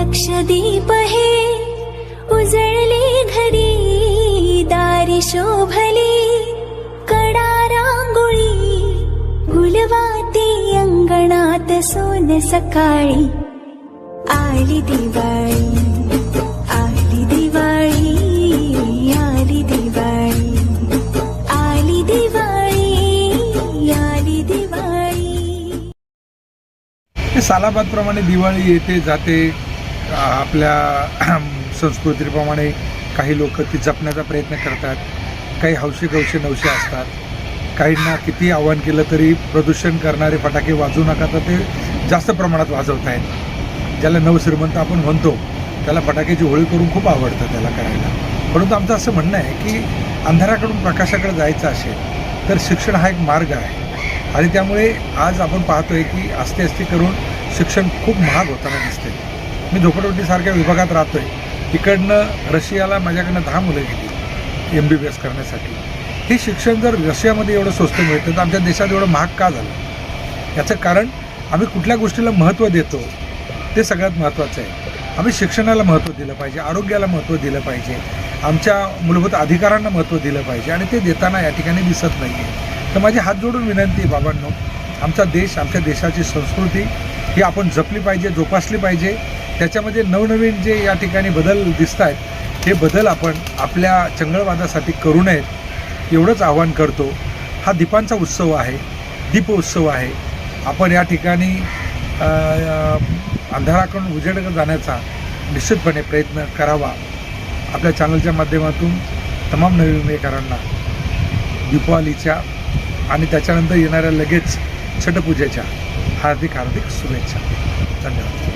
लक्षदीप हे. उजळले घरी दारी शोभली. कडा रांगोळी गुलवाते अंगणात सोन सकाळी. आली दिवाळी आली दिवाळी आली दिवाळी. आली दिवाळी आली दिवाळी. सालाबाद प्रमाणे दिवाळी येते जाते. आपल्या संस्कृतीप्रमाणे काही लोक ती जपण्याचा प्रयत्न करतात. काही हौशी गौशी नवशे असतात. काहींना किती आव्हान केलं तरी प्रदूषण करणारे फटाके वाजवू नका तर ते जास्त प्रमाणात वाजवत आहेत ज्याला नवश्रीमंत आपण म्हणतो त्याला फटाक्याची होळी करून खूप आवडतं त्याला करायला. परंतु आमचं असं म्हणणं आहे की अंधाराकडून प्रकाशाकडे जायचं असेल तर शिक्षण हा एक मार्ग आहे. आणि त्यामुळे आज आपण पाहतोय की आस्ते आस्ते करून शिक्षण खूप महाग होताना दिसते मी झोपडपट्टीसारख्या विभागात राहतोय. तिकडनं रशियाला माझ्याकडनं दहा मुलं गेली एम बी बी एस करण्यासाठी. हे शिक्षण जर रशियामध्ये एवढं स्वस्त मिळतं तर आमच्या देशात एवढं महाग का झालं? याचं कारण आम्ही कुठल्या गोष्टीला महत्त्व देतो ते सगळ्यात महत्त्वाचं आहे. आम्ही शिक्षणाला महत्त्व दिलं पाहिजे आरोग्याला महत्त्व दिलं पाहिजे आमच्या मूलभूत अधिकारांना महत्त्व दिलं पाहिजे आणि ते देताना या ठिकाणी दिसत नाही आहे तर माझी हात जोडून विनंती आहे बाबांनो आमचा देश आमच्या देशाची संस्कृती ही आपण जपली पाहिजे जोपासली पाहिजे त्याच्यामध्ये नवनवीन जे या ठिकाणी बदल दिसत आहेत हे बदल आपण आपल्या चंगळवादासाठी करू नयेत एवढंच आव्हान करतो. हा दीपांचा उत्सव आहे दीप उत्सव आहे. आपण या ठिकाणी अंधाराकडून उजेडकडे जाण्याचा निश्चितपणे प्रयत्न करावा. आपल्या चॅनलच्या माध्यमातून तमाम नवीनकरांना दीपावलीच्या आणि त्याच्यानंतर येणाऱ्या लगेच छटपूजेच्या हार्दिक हार्दिक शुभेच्छा. धन्यवाद.